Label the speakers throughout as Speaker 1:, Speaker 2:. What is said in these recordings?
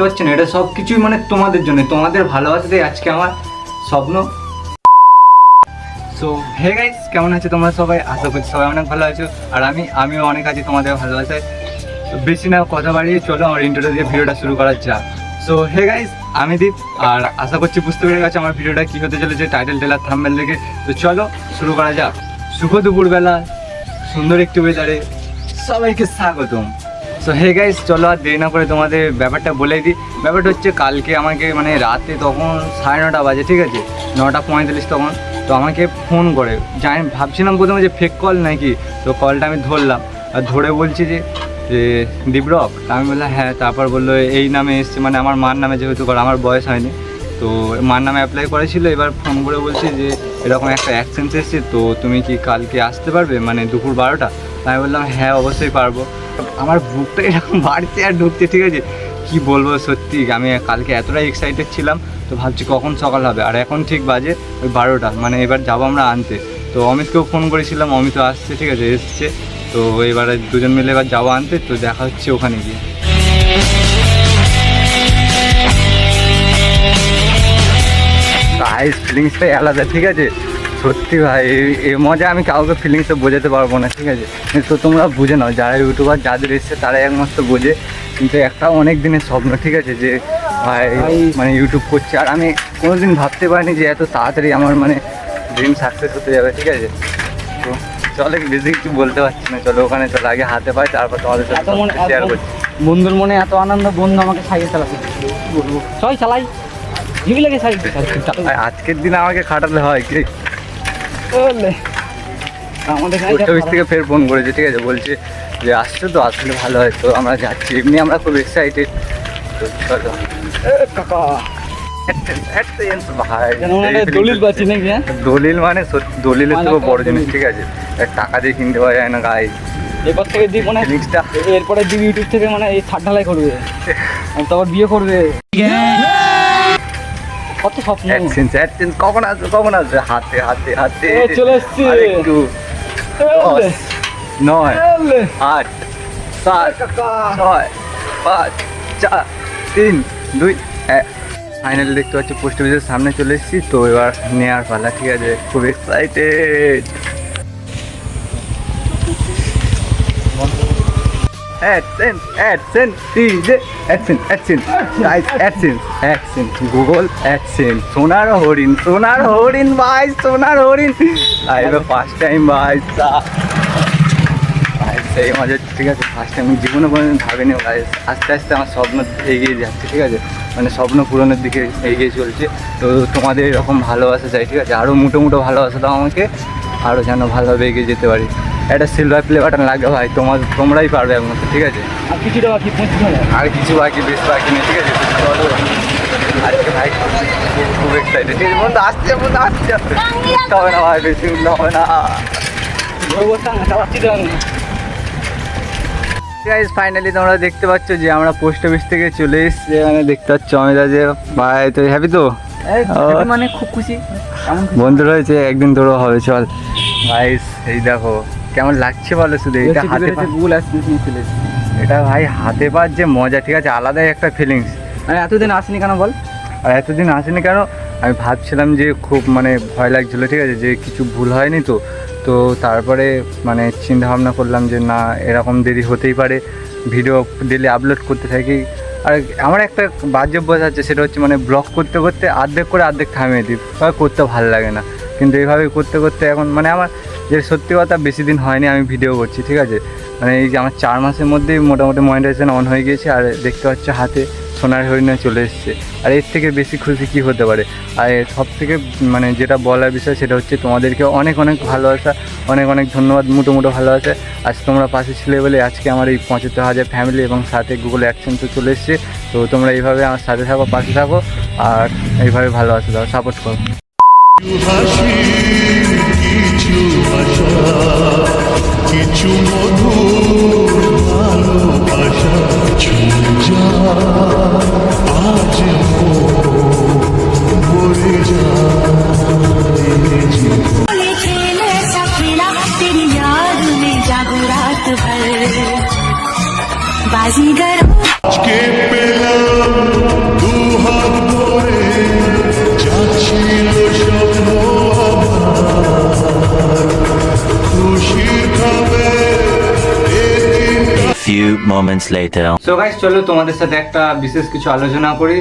Speaker 1: দেখতে পাচ্ছেন এটা সব কিছুই মানে তোমাদের জন্য তোমাদের ভালোবাসাতেই আজকে আমার স্বপ্ন। সো হে গাইস কেমন আছে তোমরা সবাই? আশা করছি সবাই অনেক ভালো আছো, আর আমি, আমিও অনেক আছি তোমাদের ভালোবাসায়। বেশি না, কথা বাড়িয়ে চলো, আমার ইন্টারভিউ দিয়ে ভিডিওটা শুরু করা যাক। সো হে গাইস আমি দীপ, আর আশা করছি বুঝতে পেরে গেছে আমার ভিডিওটা কী হতে চলেছে টাইটেল টেলার থাম্বেল দেখে। তো চলো, শুরু করা যাক। শুভ দুপুরবেলা, সুন্দর একটু ওয়েদারে সবাইকে স্বাগতম। সো হে গাইস চলো আর দেরি না করে তোমাদের ব্যাপারটা বলে দিই। ব্যাপারটা হচ্ছে কালকে আমাকে মানে রাতে তখন সাড়ে নটা বাজে, ঠিক আছে? নটা পঁয়তাল্লিশ তখন। তো আমাকে ফোন করে। জানি ভাবছিলাম প্রথমে যে ফেক কল নাকি? তো কলটা আমি ধরলাম। আর ধরে বলছি যে দীপরক, তা আমি বললাম হ্যাঁ। তারপর বলল, এই নামে এসছে। মানে আমার মার নামে যেহেতু করা, আমার বয়স হয়নি। তো মার নামে অ্যাপ্লাই করেছিল। এবার ফোন করে বলছি যে, এরকম একটা অ্যাক্সেন্স এসছে, তো তুমি কি কালকে আসতে পারবে? মানে দুপুর বারোটা। আমি বললাম হ্যাঁ অবশ্যই পারব। আমার বুকটা এরকম বাড়ছে আর ঢুকছে, ঠিক আছে? কি বলব সত্যি, আমি কালকে এতটাই এক্সাইটেড ছিলাম, তো ভাবছি কখন সকাল হবে? আর এখন ঠিক বাজে ওই বারোটা মানে এবার যাব আমরা আনতে। তো অমিতকেও ফোন করেছিলাম অমিতও আসছে, ঠিক আছে, এসছে। তো এবারে দুজন মিলে এবার যাব আনতে, তো দেখা হচ্ছে ওখানে গিয়ে। গাইস ফিলিংসটাই আলাদা, ঠিক আছে? সত্যি ভাই এই- মজা আমি কাউকে ফিলিংসে বোঝাতে পারব না ঠিক আছে? তো তোমরা বুঝে নাও যারা ইউটিউবার যাদের এসছে তারাই একমাত্র বোঝে। কিন্তু একটা অনেক দিনের স্বপ্ন ঠিক আছে যে ভাই মানে ইউটিউব করছে। আর আমি কোনোদিন ভাবতে পারিনি যে এত তাড়াতাড়ি আমার মানে ড্রিম সাকসেস হতে যাবে ঠিক আছে? তো চলে বেশি কিছু বলতে পারছি না। চলো ওখানে চলো আগে হাতে পাই তারপর তোমাদের সাথে শেয়ার করছি।
Speaker 2: বন্ধুর মনে এত আনন্দ বন্ধু আমাকে সাইকেল চালাতে বলব সবাই চালাই
Speaker 1: আজকের দিন আমাকে খাটালে হয় কি? পোস্ট অফিস থেকে ফের ফোন করেছে ঠিক আছে? বলছে যে আসছে তো আসলে ভালো হয় তো আমরা যাচ্ছি। এমনি আমরা খুব এক্সাইটেড তো চলো।
Speaker 2: কাকা।
Speaker 1: ভাই
Speaker 2: যেন মনে হয় দলিল হ্যাঁ?
Speaker 1: দলিল মানে দলিলের
Speaker 2: একটা
Speaker 1: বড় জিনিস ঠিক আছে? টাকা দিয়ে কিনতে পাওয়া যায় না গাই
Speaker 2: এরপর থেকে মানে এরপরে দিব ইউটিউব থেকে মানে এই ছাদ ঢালাই করবে। তারপর বিয়ে করবে। কত স্বপ্ন?
Speaker 1: অ্যাডসেন্স অ্যাডসেন্স কখন আসবে কখন আসবে হাতে হাতে হাতে।
Speaker 2: চলে এসছি।
Speaker 1: আর একটু দশ নয় আট সাত ছয় পাঁচ চার তিন দুই এক। ফাইনালি দেখতে পাচ্ছি পোস্ট অফিসের সামনে চলে এসেছি। তো এবার নেওয়ার পালা ঠিক আছে? খুব excited AdSense, AdSense, DJ, AdSense, AdSense, guys, AdSense, AdSense, Google, AdSense, সোনার হরিণ, সোনার হরিণ ভাই, সোনার হরিণ, লাইভে ফার্স্ট টাইম ভাই, সেই মজা ঠিক আছে ফার্স্ট টাইম জীবনে কোনোদিন ভাবিনি ভাই আস্তে আস্তে আমার স্বপ্ন এগিয়ে যাচ্ছে ঠিক আছে। মানে স্বপ্ন পূরণের দিকে এগিয়ে চলছে তো তোমাদের এরকম ভালোবাসা চাই ঠিক আছে। আরও মুটো মুটো ভালোবাসা দাও আমাকে। আরও যেন ভালোভাবে এগিয়ে যেতে পারি। একটা সিলভার প্লে বাটন লাগবে ভাই তোমার তোমরাই পারবে একমাত্র ঠিক আছে?
Speaker 2: আর কিছুটা বাকি
Speaker 1: আর কিছু বাকি বেশ বাকি নেই ঠিক আছে? আজকে ভাই খুব- খুব এক্সাইটেড ঠিক বন্ধু আসছে বন্ধু আসছে হবে না ভাই বেশি উঠতে হবে না। গাইজ ফাইনালি তোমরা দেখতে পাচ্ছ যে আমরা পোস্ট অফিস থেকে চলে এসছি। এখানে দেখতে পাচ্ছ অমিতা যে ভাই তো? হ্যাপি তো
Speaker 2: মানে খুব খুশি?
Speaker 1: বন্ধু রয়েছে একদিন তোরও হবে চল। ভাই এই দেখো কেমন লাগছে বলো শুধু? এটা হাতে
Speaker 2: নিয়ে
Speaker 1: এটা ভাই হাতে পার যে মজা ঠিক আছে? আলাদাই একটা ফিলিংস
Speaker 2: মানে এতদিন আসেনি কেন বল?
Speaker 1: আর এতদিন আসেনি কেন? আমি ভাবছিলাম যে খুব মানে ভয় লাগছিল ঠিক আছে? যে কিছু ভুল হয়নি তো। তো তারপরে মানে চিন্তা ভাবনা করলাম যে না এরকম দেরি হতেই পারে। ভিডিও ডেলি আপলোড করতে থাকি। আর আমার একটা বাহ্য আছে, সেটা হচ্ছে মানে ব্লগ করতে করতে অর্ধেক করে অর্ধেক থামিয়ে দিই। করতে ভালো লাগে না। কিন্তু এইভাবে করতে করতে এখন মানে আমার যে সত্যি কথা বেশি দিন হয়নি, আমি ভিডিও করছি, ঠিক আছে? মানে এই যে আমার চার মাসের মধ্যেই মোটামুটি মনিটাইজেশন অন হয়ে গিয়েছে, আর দেখতে পাচ্ছ হাতে সোনার হরিণে চলে এসছে। আর এর থেকে বেশি খুশি কী হতে পারে? আর সব থেকে মানে যেটা বলার বিষয় সেটা হচ্ছে তোমাদেরকে অনেক অনেক ভালোবাসা, অনেক অনেক ধন্যবাদ, মুটো মুটো ভালোবাসা। আজ তোমরা পাশে ছিলে বলে আজকে আমার এই পঁচাত্তর হাজার ফ্যামিলি এবং সাথে গুগল অ্যাডসেন্সও চলে এসছে। তো তোমরা এইভাবে আমার সাথে থাকো, পাশে থাকো, আর এইভাবে ভালোবাসা দাও সাপোর্ট করো।
Speaker 3: হাসির কিছু ভাষা কিছু মধুর ভালোবাসা ছুঁজা আজ বলে যায়
Speaker 4: ये खेल ऐसा खेला तेरी याद में जागो रात भर बाजीगर
Speaker 5: moments later.
Speaker 1: So guys চলো তোমাদের সাথে একটা বিশেষ কিছু আলোচনা করি।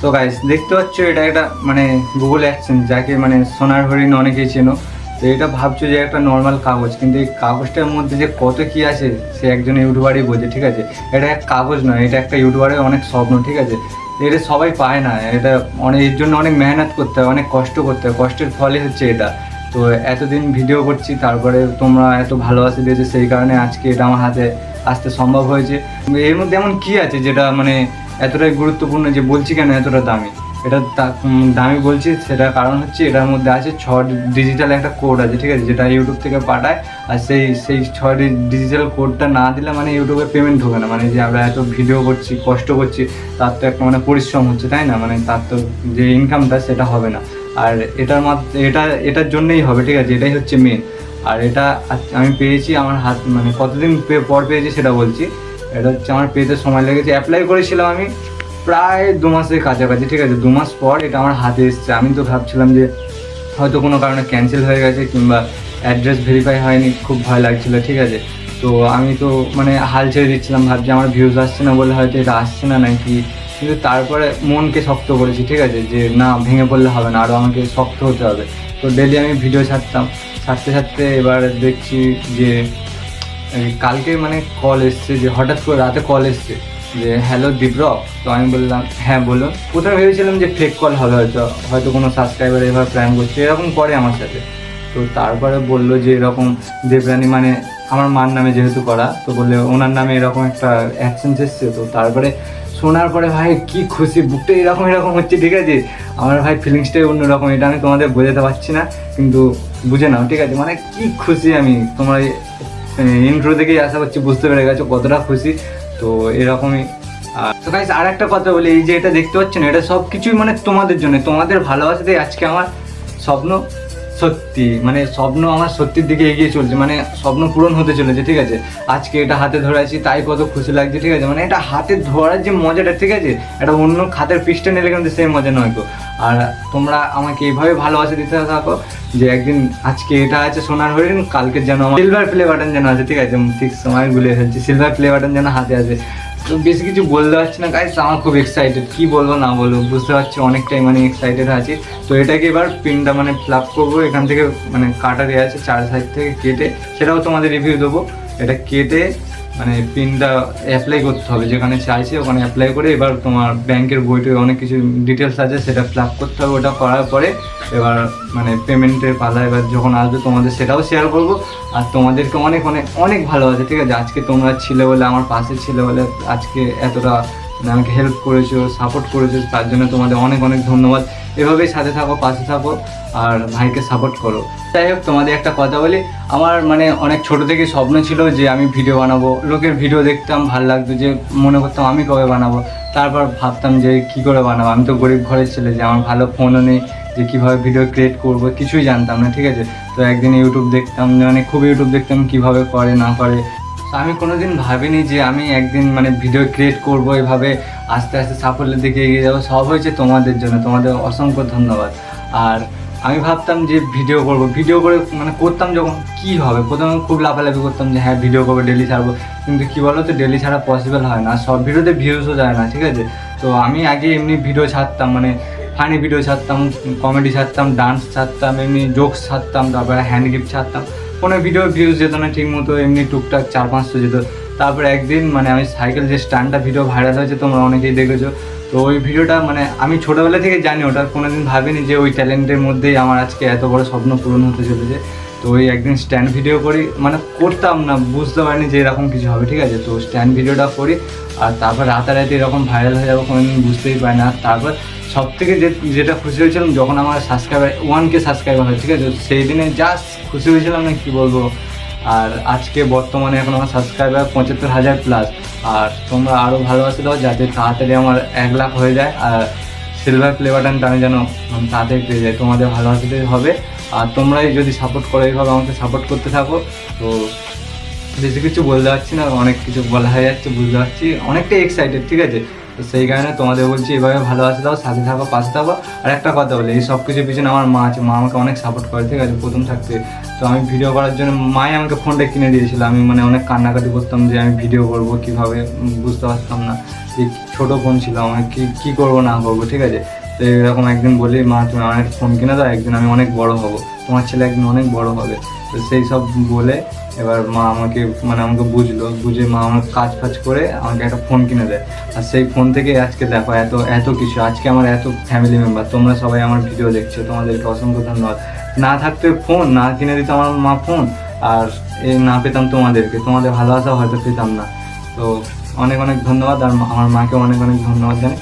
Speaker 1: তো গাইস দেখতে পাচ্ছ এটা একটা মানে গুগল অ্যাকশন যাকে মানে সোনার হরিণ অনেকেই চেনো। তো এটা ভাবছ যে একটা নর্মাল কাগজ, কিন্তু এই কাগজটার মধ্যে যে কত কি আছে, সে একজন ইউটিউবারই বোঝে, ঠিক আছে? এটা এক কাগজ নয়, এটা একটা ইউটিউবারের অনেক স্বপ্ন, ঠিক আছে? এটা সবাই পায় না, এটা অনেক, এর জন্য অনেক মেহনত করতে হয়, অনেক কষ্ট করতে হয়, কষ্টের ফলে হচ্ছে এটা। তো এতদিন ভিডিও করছি, তারপরে তোমরা এত ভালোবাসা দিয়েছে, সেই কারণে আজকে এটা আমার হাতে আসতে সম্ভব হয়েছে। এর মধ্যে এমন কী আছে যেটা মানে এতটাই গুরুত্বপূর্ণ যে বলছি কেন এতটা দামি? এটা দামি বলছি সেটা কারণ হচ্ছে এটার মধ্যে আছে ছ ডিজিটাল একটা কোড আছে, ঠিক আছে, যেটা ইউটিউব থেকে পাঠায়, আর সেই সেই ছ ডিজিটাল কোডটা না দিলে মানে ইউটিউবে পেমেন্ট ঢোকে না। মানে যে আমরা এত ভিডিও করছি, কষ্ট করছি, তার তো একটা মানে পরিশ্রম হচ্ছে, তাই না? মানে তার তো যে ইনকামটা সেটা হবে না। আর এটার মাধ্যমে এটা, এটার জন্যই হবে, ঠিক আছে? এটাই হচ্ছে মেন আর এটা আমি পেয়েছি আমার হাত মানে কতদিন পর পেয়েছি সেটা বলছি। এটা হচ্ছে আমার পেতে সময় লেগেছে। অ্যাপ্লাই করেছিলাম আমি প্রায় দু মাসের কাছাকাছি, ঠিক আছে? দু মাস পর এটা আমার হাতে এসছে। আমি তো ভাবছিলাম যে হয়তো কোনো কারণে ক্যান্সেল হয়ে গেছে কিংবা অ্যাড্রেস ভেরিফাই হয়নি, খুব ভয় লাগছিল, ঠিক আছে? তো আমি তো মানে হাল ছেড়ে দিচ্ছিলাম, ভাবছি আমার ভিউজ আসছে না বলে হয়তো এটা আসছে না নাকি কিন্তু তারপরে মনকে শক্ত করেছি, ঠিক আছে? যে না, ভেঙে পড়লে হবে না আরও আমাকে শক্ত হতে হবে। তো ডেলি আমি ভিডিও ছাড়তাম। ছাড়তে ছাড়তে এবার দেখছি যে কালকে মানে কল এসছে যে, হঠাৎ করে রাতে কল এসছে যে হ্যালো দীপরক তো আমি বললাম হ্যাঁ বলুন প্রথমে ভেবেছিলাম যে ফেক কল হবে হয়তো হয়তো কোনো সাবস্ক্রাইবার এভাবে প্ল্যান করছে, এরকম করে আমার সাথে। তো তারপরে বলল যে, এরকম দেবরানী মানে আমার মার নামে যেহেতু করা, তো বললে ওনার নামে এরকম একটা অ্যাকশন এসছে। তো তারপরে শোনার পরে ভাই কি খুশি বুকটা এরকম এরকম হচ্ছে, ঠিক আছে? আমার ভাই ফিলিংসটাই অন্যরকম, এটা আমি তোমাদের বোঝাতে পারছি না, কিন্তু বুঝে নাও, ঠিক আছে? মানে কি খুশি আমি, তোমরা ইন্ট্রো থেকেই আশা করছি বুঝতে পেরে গেছো কতটা খুশি, তো এরকমই। আর আর একটা কথা বলি, এই যে এটা দেখতে পাচ্ছেন, এটা সব কিছুই মানে তোমাদের জন্য, তোমাদের ভালোবাসাতেই আজকে আমার স্বপ্ন। সত্যি মানে স্বপ্ন আমার সত্যির দিকে এগিয়ে চলছে মানে স্বপ্ন পূরণ হতে চলেছে, ঠিক আছে? আজকে এটা হাতে ধরে আছি, তাই কত খুশি লাগছে, ঠিক আছে? মানে এটা হাতে ধরার যে মজাটা, ঠিক আছে? এটা অন্য খাতের পিসটা নিলে কিন্তু সেই মজা নয় তো আর তোমরা আমাকে এইভাবে ভালোবাসা দিতে থাকো যে একদিন আজকে এটা আছে, সোনার হরিণ, কালকে যেন সিলভার প্লে বাটন যেন আছে, ঠিক আছে? ঠিক সময় গুলিয়ে ফেলছি সিলভার প্লে বাটন যেন হাতে আছে বেশি কিছু বলতে পারছি না গাইস আমার খুব এক্সাইটেড কি বলব, না বলব, বুঝতে পারছি, অনেকটাই মানে এক্সাইটেড আছি। তো এটাকে এবার পিনটা মানে ফ্লাপ করব, এখান থেকে মানে কাটা দেওয়া আছে, চার সাইড থেকে কেটে, সেটাও তোমাদের রিভিউ দেবো। এটা কেটে মানে পিনটা অ্যাপ্লাই করতে হবে। যেখানে চাইছে ওখানে অ্যাপ্লাই করে এবার তোমার ব্যাংকের বইটে অনেক কিছু ডিটেলস আছে, সেটা ফ্লাপ করতে হবে। ওটা করার পরে এবার মানে পেমেন্টের পালা এবার যখন আসবে তোমাদের, সেটাও শেয়ার করব। আর তোমাদেরকে অনেক অনেক অনেক ভালোবাসে, ঠিক আছে? আজকে তোমরা ছিলে বলে, আমার পাশে ছিলে বলে আজকে এতটা আমাকে হেল্প করেছ সাপোর্ট করেছ, তার জন্য তোমাদের অনেক অনেক ধন্যবাদ। এভাবেই সাথে থাকো, পাশে থাকো, আর ভাইকে সাপোর্ট করো। যাই হোক, তোমাদের একটা কথা বলি, আমার মানে অনেক ছোট থেকে স্বপ্ন ছিল যে আমি ভিডিও বানাবো। লোকের ভিডিও দেখতাম, ভালো লাগতো যে মনে করতাম, আমি কবে বানাবো? তারপর ভাবতাম যে কি করে বানাবো? আমি তো গরিব ঘরের ছেলে, যে আমার ভালো ফোনও নেই, যে কীভাবে ভিডিও ক্রিয়েট করব, কিছুই জানতাম না, ঠিক আছে? তো একদিন ইউটিউব দেখতাম মানে খুব ইউটিউব দেখতাম, কীভাবে করে, না করে। আমি কোনোদিন ভাবিনি যে আমি একদিন মানে ভিডিও ক্রিয়েট করব, এভাবে আস্তে আস্তে সাফল্যের দিকে এগিয়ে যাব। সব হয়েছে তোমাদের জন্য, তোমাদের অসংখ্য ধন্যবাদ। আর আমি ভাবতাম যে ভিডিও করব। ভিডিও করে মানে করতাম যখন কি হবে? প্রথমে খুব লাফালাফি করতাম যে হ্যাঁ ভিডিও করব ডেলি ছাড়বো। কিন্তু কী বলো তো ডেলি ছাড়া পসিবল হয় না। সব ভিডিওতে ভিউজও যায় না, ঠিক আছে? তো আমি আগে এমনি ভিডিও ছাড়তাম মানে ফানি ভিডিও ছাড়তাম কমেডি ছাড়তাম ডান্স ছাড়তাম, এমনি জোকস ছাড়তাম, তারপরে হ্যান্ড গিফট ছাড়তাম। কোনো ভিডিও ভিউজ যেত না ঠিক মতো এমনি টুকটাক চার পাঁচশো যেত। তারপর একদিন মানে আমি সাইকেল যে স্ট্যান্ডটা ভিডিও ভাইরাল হয়েছে, তোমরা অনেকেই দেখেছ। তো ওই ভিডিওটা মানে আমি ছোটোবেলা থেকে জানি ওটা, কোনোদিন ভাবিনি যে ওই ট্যালেন্টের মধ্যেই আমার আজকে এত বড় স্বপ্ন পূরণ হতে চলেছে। তো ওই একদিন স্ট্যান্ড ভিডিও করি মানে করতাম না, বুঝতে পারিনি যে এরকম কিছু হবে, ঠিক আছে? তো স্ট্যান্ড ভিডিওটা করি, আর তারপর রাতারাতি এরকম ভাইরাল হয়ে যাব, কোনোদিন বুঝতেই পারি না। তারপর সব থেকে যে যেটা খুশি হয়েছিলাম যখন আমার সাবস্ক্রাইবার ওয়ান কে সাবস্ক্রাইবার হয়, ঠিক আছে? সেই দিনে জাস্ট খুশি হয়েছিলাম না, কি বলব? আর আজকে বর্তমানে এখন আমার সাবস্ক্রাইবার পঁচাত্তর হাজার প্লাস আর তোমরা আরও ভালোবাসে দাও, যাতে তাড়াতাড়ি আমার এক লাখ হয়ে যায়। আর সিলভার প্লে বাটনটা আমি যেন তাড়াতাড়ি পেয়ে যাই, তোমাদের ভালোবাসাতে হবে। আর তোমরাই যদি সাপোর্ট করো, এইভাবে আমাকে সাপোর্ট করতে থাকো। তো বেশি কিছু বলতে পারছি না, অনেক কিছু বলা হয়ে যাচ্ছে, বুঝতে পারছি। অনেকটাই এক্সাইটেড ঠিক আছে? তো সেই কারণে তোমাদের বলছি, এভাবে ভালোবাসা দাও, সাথে থাকো, পাশে থাকো। আর একটা কথা বলি, এই সব কিছুর পিছনে আমার মা আছে, মা আমাকে অনেক সাপোর্ট করে, ঠিক আছে, প্রথম থাকতে। তো আমি ভিডিও করার জন্য মাই আমাকে ফোনটা কিনে দিয়েছিল। আমি মানে অনেক কান্নাকাটি করতাম যে আমি ভিডিও করব কীভাবে বুঝতে পারতাম না। যে ছোটো ফোন ছিল আমার কি, কী করব না করব, ঠিক আছে? তো এরকম একদিন বলি, মা, তুমি আমার ফোন কিনে দাও, একদিন আমি অনেক বড় হব। তোমার ছেলে একদিন অনেক বড় হবে। তো সেই সব বলে এবার মা আমাকে মানে আমাকে বুঝলো, বুঝে মা আমার কাজ ফাজ করে আমাকে একটা ফোন কিনে দেয়। আর সেই ফোন থেকে আজকে দেখো এত এত কিছু। আজকে আমার এত ফ্যামিলি মেম্বার তোমরা সবাই আমার ভিডিও দেখছ, তোমাদেরকে অসংখ্য ধন্যবাদ। না থাকতে ফোন, না কিনে দিত আমার মা ফোন, আর এ না পেতাম তোমাদেরকে। তোমাদের ভালোবাসা হয়তো পেতাম না। তো অনেক অনেক ধন্যবাদ, আর আমার মাকে অনেক অনেক ধন্যবাদ জানাই।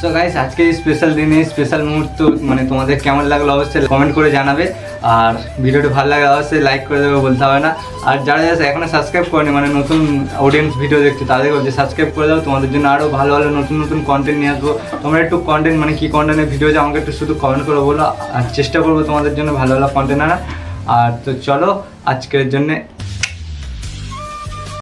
Speaker 1: সো গাইস আজকে স্পেশাল দিনে স্পেশাল মুহূর্ত মানে তোমাদের কেমন লাগল অবশ্যই কমেন্ট করে জানাবে। আর ভিডিওটি ভালো লাগে অবশ্যই লাইক করে দেবে, বলতে হবে না। আর যারা যারা এখনও সাবস্ক্রাইব করেনি মানে নতুন অডিয়েন্স ভিডিও দেখছে তাদের বলছে সাবস্ক্রাইব করে দাও। তোমাদের জন্য আরও ভালো ভালো নতুন নতুন কন্টেন্ট নিয়ে আসব। তোমরা একটু কন্টেন্ট মানে কী কন্টেন্টের ভিডিও যে আমাকে একটু শুধু কমেন্ট করে বলো। আর চেষ্টা করব তোমাদের জন্য ভালো ভালো কন্টেন্ট আনা আর তো চলো, আজকের জন্য